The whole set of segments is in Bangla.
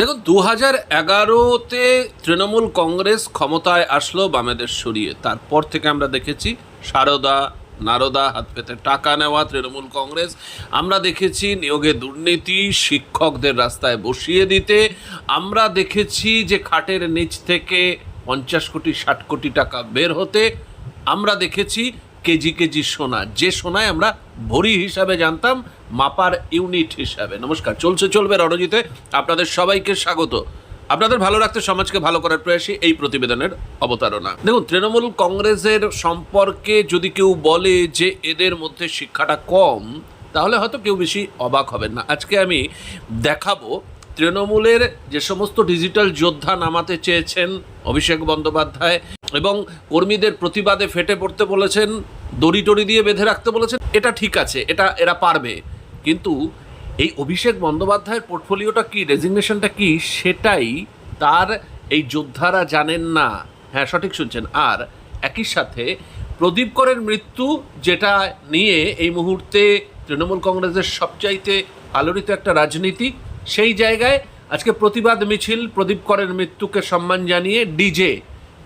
দেখুন দু হাজার এগারোতে তৃণমূল কংগ্রেস ক্ষমতায় আসলো বামেদের সরিয়ে। তারপর থেকে আমরা দেখেছি সারদা, নারদা হাত পেতে টাকা নেওয়া তৃণমূল কংগ্রেস। আমরা দেখেছি নিয়োগে দুর্নীতি শিক্ষকদের রাস্তায় বসিয়ে দিতে। আমরা দেখেছি যে খাটের নিচ থেকে পঞ্চাশ কোটি, ষাট কোটি টাকা বের হতে। আমরা দেখেছি কেজি কেজি সোনা। যে সোনায় আমরা ভরি হিসাবে জানতাম, মাপার ইউনিট হিসাবে। নমস্কার, চলছে, চলবে রণজিতে। আপনাদের সবাইকে স্বাগত। আপনাদের ভালো রাখতে সমাজকে ভালো করার প্রয়াসী এই প্রতিবেদনের অবতারণা। দেখুন, তৃণমূল কংগ্রেসের সম্পর্কে যদি কেউ বলে যে এদের মধ্যে শিক্ষাটা কম, তাহলে হয়তো কেউ বেশি অবাক হবেন না। আজকে আমি দেখাবো তৃণমূলের যে সমস্ত ডিজিটাল যোদ্ধা নামাতে চেয়েছেন অভিষেক বন্দ্যোপাধ্যায় এবং কর্মীদের প্রতিবাদে ফেটে পড়তে বলেছেন দড়ি টড়ি দিয়ে বেঁধে রাখতে বলেছেন, এটা ঠিক আছে, এটা এরা পারবে। কিন্তু এই অভিষেক বন্দ্যোপাধ্যায়ের পোর্টফোলিওটা কি, রেজিগনেশনটা কি, সেটাই তার এই যোদ্ধারা জানেন না। হ্যাঁ সঠিক শুনছেন। আর একই সাথে প্রদীপ করের মৃত্যু যেটা নিয়ে এই মুহূর্তে তৃণমূল কংগ্রেসের সবচাইতে আলোড়িত একটা রাজনীতি, সেই জায়গায় আজকে প্রতিবাদ মিছিল প্রদীপ করের মৃত্যুকে সম্মান জানিয়ে ডিজে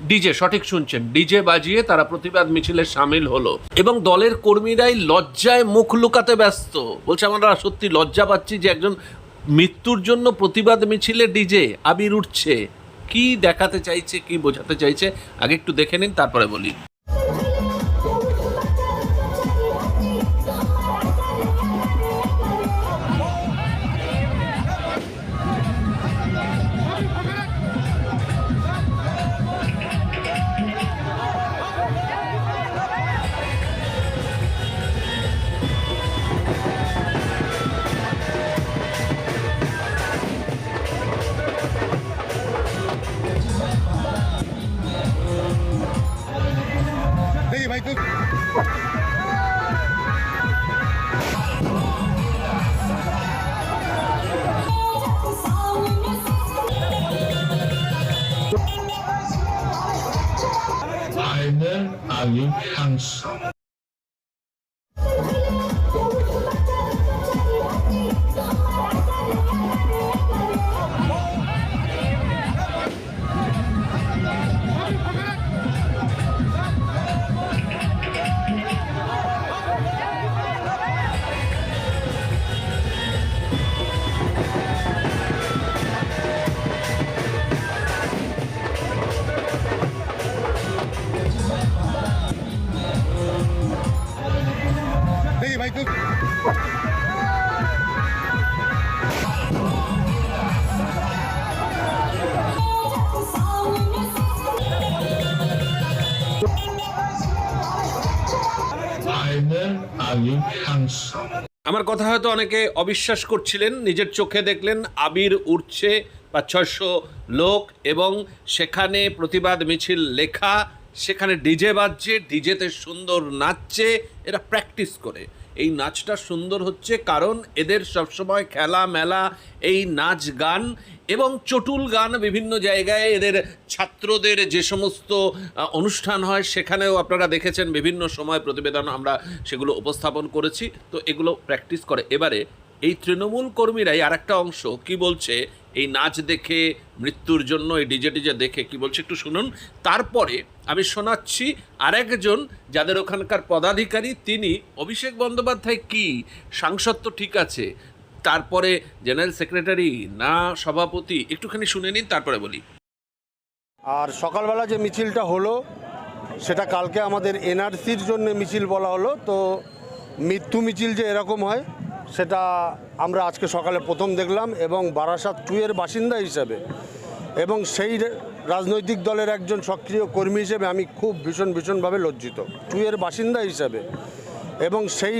ডিজে, সঠিক শুনছেন। ডিজে বাজিয়ে তারা প্রতিবাদ মিছিলে সামিল হলো এবং দলের কর্মীরাই লজ্জায় মুখ লুকাতে ব্যস্ত। বলছে, আমরা সত্যি লজ্জা পাচ্ছি যে একজন মৃত্যুর জন্য প্রতিবাদ মিছিলে ডিজে আবির উঠছে। কি দেখাতে চাইছে, কি বোঝাতে চাইছে? আগে একটু দেখে নিন, তারপরে বলি। our hands. আমার কথা হয়তো অনেকে অবিশ্বাস করছিলেন, নিজের চোখে দেখলেন আবির উঠছে পাঁচ ছয়শো লোক এবং সেখানে প্রতিবাদ মিছিল লেখা, সেখানে ডিজে বাজছে, ডিজেতে সুন্দর নাচছে, এরা প্র্যাকটিস করে। এই নাচটা সুন্দর হচ্ছে কারণ এদের সবসময় খেলা মেলা, এই নাচ গান এবং চটুল গান বিভিন্ন জায়গায় এদের ছাত্রদের যে সমস্ত অনুষ্ঠান হয় সেখানেও আপনারা দেখেছেন বিভিন্ন সময় প্রতিবেদন আমরা সেগুলো উপস্থাপন করেছি। তো এগুলো প্র্যাকটিস করে। এবারে এই তৃণমূল কর্মীরাই আর একটা অংশ কি বলছে এই নাচ দেখে, মৃত্যুর জন্য এই ডিজে ডিজে দেখে, কি বলছে একটু শুনুন। তারপরে আমি শোনাচ্ছি আরেকজন যাদের ওখানকার পদাধিকারী, তিনি অভিষেক বন্দ্যোপাধ্যায় কি? সাংসদ তো ঠিক আছে। তারপরে জেনারেল সেক্রেটারি, না সভাপতি, একটুখানি শুনে নিন, তারপরে বলি। আর সকালবেলা যে মিছিলটা হলো, সেটা কালকে আমাদের এনআরসির জন্য মিছিল বলা হলো, তো মৃত্যু মিছিল যে এরকম হয় সেটা আমরা আজকে সকালে প্রথম দেখলাম এবং বারাসাত টু এর বাসিন্দা হিসাবে এবং সেই রাজনৈতিক দলের একজন সক্রিয় কর্মী হিসেবে আমি খুব ভীষণ ভীষণভাবে লজ্জিত। টু এর বাসিন্দা হিসাবে এবং সেই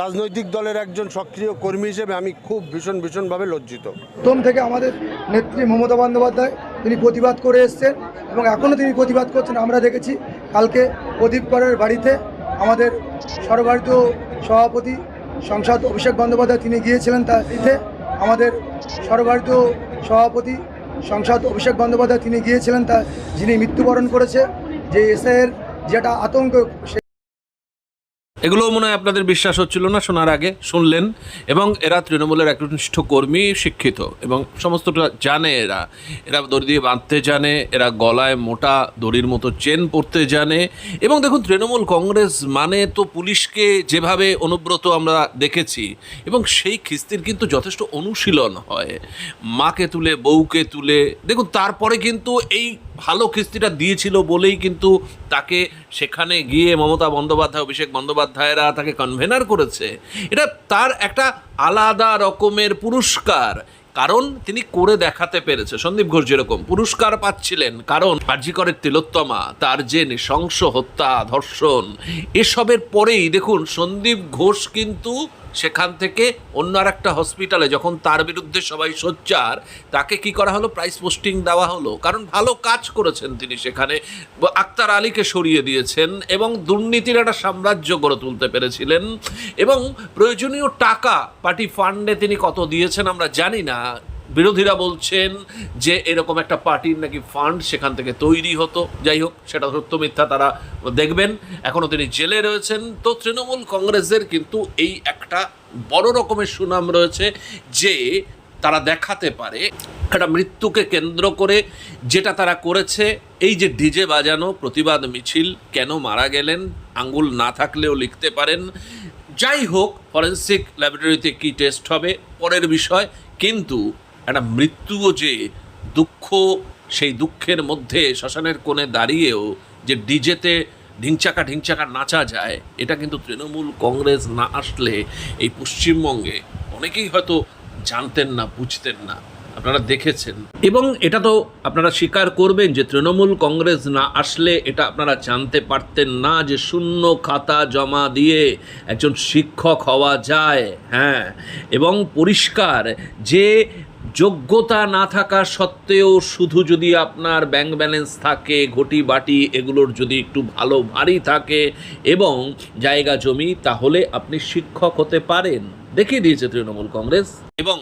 রাজনৈতিক দলের একজন সক্রিয় কর্মী হিসেবে আমি খুব ভীষণ ভীষণভাবে লজ্জিত। প্রথম থেকে আমাদের নেত্রী মমতা বন্দ্যোপাধ্যায় তিনি প্রতিবাদ করে এসছেন এবং এখনও তিনি প্রতিবাদ করছেন। আমরা দেখেছি কালকে প্রদীপ করের বাড়িতে আমাদের সর্বভারতীয় সভাপতি সংসদ অভিষেক বন্দ্যোপাধ্যায় তিনি গিয়েছিলেন তার ইতে আমাদের সর্বভারতীয় সভাপতি সংসদ অভিষেক বন্দ্যোপাধ্যায় তিনি গিয়েছিলেন তার যিনি মৃত্যুবরণ করেছে। যে এসআইয়ের যেটা আতঙ্ক সে এগুলো মনে হয় আপনাদের বিশ্বাস হচ্ছিল না শোনার আগে, শুনলেন। এবং এরা তৃণমূলের একনিষ্ঠ কর্মী, শিক্ষিত। এবং সমস্তটা জানে এরা। এরা দড়ি দিয়ে বাঁধতে জানে, এরা গলায় মোটা দড়ির মতো চেন পরতে জানে। এবং দেখুন, তৃণমূল কংগ্রেস মানে তো পুলিশকে যেভাবে অনুব্রত আমরা দেখেছি, এবং সেই খিস্তির কিন্তু যথেষ্ট অনুশীলন হয়। মাকে তুলে, বউকে তুলে। দেখুন, তারপরে কিন্তু এই ভালো কিস্তিটা দিয়েছিল বলেই কিন্তু তাকে সেখানে গিয়ে মমতা বন্দ্যোপাধ্যায়, অভিষেক বন্দ্যোপাধ্যায়রা তাকে কনভেনার করেছে। এটা তার একটা আলাদা রকমের পুরস্কার, কারণ তিনি করে দেখাতে পেরেছে। সন্দীপ ঘোষ যেরকম পুরস্কার পাচ্ছিলেন, কারণ কার্যিকরের তিলোত্তমা, তার যে নৃশংস হত্যা, ধর্ষণ, এসবের পরেই দেখুন সন্দীপ ঘোষ কিন্তু সেখান থেকে অন্য আর একটা হসপিটালে যখন তার বিরুদ্ধে সবাই সোচ্চার, তাকে কি করা হলো? প্রাইস পোস্টিং দেওয়া হলো। কারণ ভালো কাজ করেছেন তিনি সেখানে। আক্তার আলীকে সরিয়ে দিয়েছেন এবং দুর্নীতির একটা সাম্রাজ্য গড়ে তুলতে পেরেছিলেন। এবং প্রয়োজনীয় টাকা, পার্টি ফান্ডে তিনি কত দিয়েছেন আমরা জানি না। বিরোধীরা বলছেন যে এরকম একটা পার্টির নাকি ফান্ড সেখান থেকে তৈরি হতো। যাই হোক, সেটা সত্য মিথ্যা তারা দেখবেন। এখনও তিনি জেলে রয়েছেন। তো তৃণমূল কংগ্রেসের কিন্তু এই একটা বড় রকমের সুনাম রয়েছে যে তারা দেখাতে পারে একটা মৃত্যুকে কেন্দ্র করে যেটা তারা করেছে। এই যে ডিজে বাজানো, প্রতিবাদ মিছিল কেন মারা গেলেন, আঙ্গুল না থাকলেও লিখতে পারেন। যাই হোক, ফরেন্সিক ল্যাবরেটরিতে কি টেস্ট হবে, পরের বিষয়। কিন্তু একটা মৃত্যুও যে দুঃখ সেই দুঃখের মধ্যে শ্মশানের কোণে দাঁড়িয়েও যে ডিজেতে ঢিংচাকা ঢিংচাকা নাচা যায়, এটা কিন্তু তৃণমূল কংগ্রেস না আসলে এই পশ্চিমবঙ্গে অনেকেই হয়তো জানতেন না, বুঝতেন না। আপনারা দেখেছেন। এবং এটা তো আপনারা স্বীকার করবেন যে তৃণমূল কংগ্রেস না আসলে এটা আপনারা জানতে পারতেন না যে শূন্য খাতা জমা দিয়ে একজন শিক্ষক হওয়া যায়। হ্যাঁ এবং পরিষ্কার যে যোগ্যতা না থাকা সত্ত্বেও শুধু যদি আপনার ব্যাংক ব্যালেন্স থাকে, ঘটি বাটি এগুলোর যদি একটু ভালো ভারী থাকে এবং জায়গা জমি, তাহলে আপনি শিক্ষক হতে পারেন। দেখিয়ে দিয়েছে তৃণমূল কংগ্রেস। এবং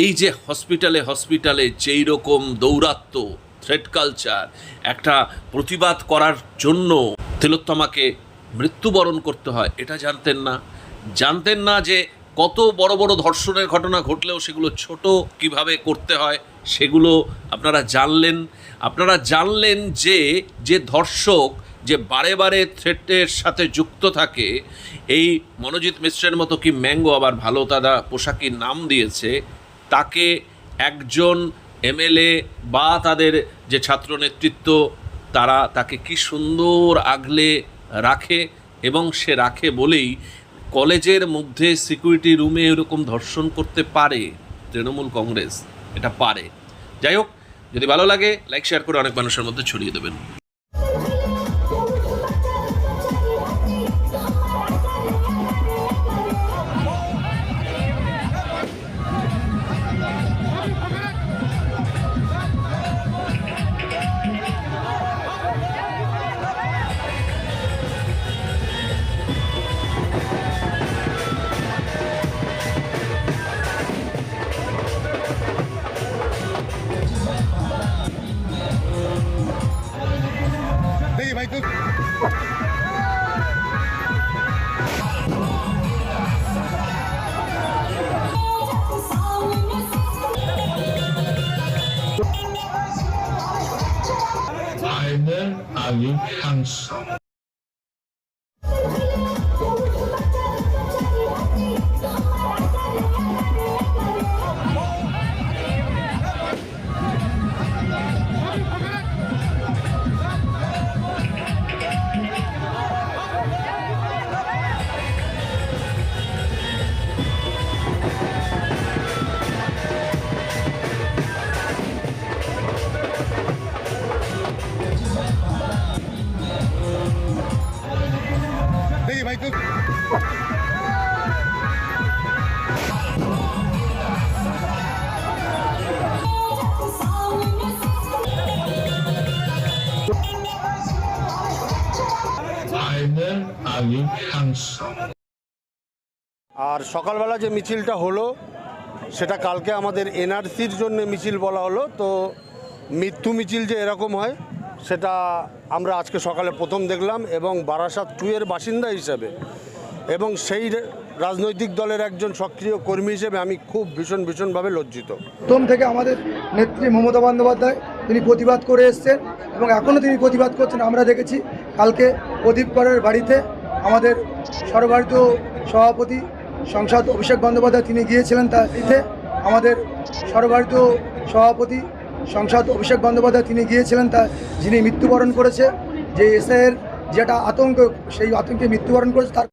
এই যে হসপিটালে হসপিটালে যেই রকম দৌরাত্ম থ্রেড কালচার একটা প্রতিবাদ করার জন্য তিলোত্তমাকে মৃত্যুবরণ করতে হয়, এটা জানতেন না। জানতেন না যে কত বড় বড় ধর্ষণের ঘটনা ঘটলেও সেগুলো ছোট কীভাবে করতে হয় সেগুলো আপনারা জানলেন। আপনারা জানলেন যে যে ধর্ষক যে বারে বারে থ্রেটের সাথে যুক্ত থাকে, এই মনোজিৎ মিশ্রের মতো কি ম্যাঙ্গো আবার ভালো তারা পোশাকির নাম দিয়েছে, তাকে একজন এমএলএ বা তাদের যে ছাত্র নেতৃত্ব, তারা তাকে কি সুন্দর আগলে রাখে এবং সে রাখে বলেই কলেজের মধ্যে সিকিউরিটি রুমে এরকম ধর্ষণ করতে পারে তৃণমূল কংগ্রেস, এটা পারে। যাই হোক, যদি ভালো লাগে লাইক শেয়ার করে অনেক মানুষের মধ্যে ছড়িয়ে দেবেন। and then I will. Allianz. আর সকালবেলা যে মিছিলটা হলো সেটা কালকে আমাদের এনআরসির জন্য মিছিল বলা হলো। তো মৃত্যু মিছিল যে এরকম হয় সেটা আমরা আজকে সকালে প্রথম দেখলাম এবং বারাসাত টু এর বাসিন্দা হিসাবে এবং সেই রাজনৈতিক দলের একজন সক্রিয় কর্মী হিসেবে আমি খুব ভীষণ ভীষণভাবে লজ্জিত। প্রথম থেকে আমাদের নেত্রী মমতা বন্দ্যোপাধ্যায় তিনি প্রতিবাদ করে এসছেন এবং এখনও তিনি প্রতিবাদ করছেন। আমরা দেখেছি কালকে প্রদীপ করের বাড়িতে আমাদের সর্বভারতীয় সভাপতি সংসদ অভিষেক বন্দ্যোপাধ্যায় তিনি গিয়েছিলেন তার ইতে আমাদের সর্বভারতীয় সভাপতি সংসদ অভিষেক বন্দ্যোপাধ্যায় তিনি গিয়েছিলেন তা যিনি মৃত্যুবরণ করেছে। যে এসআইয়ের যেটা আতঙ্ক, সেই আতঙ্কে মৃত্যুবরণ করেছে, তার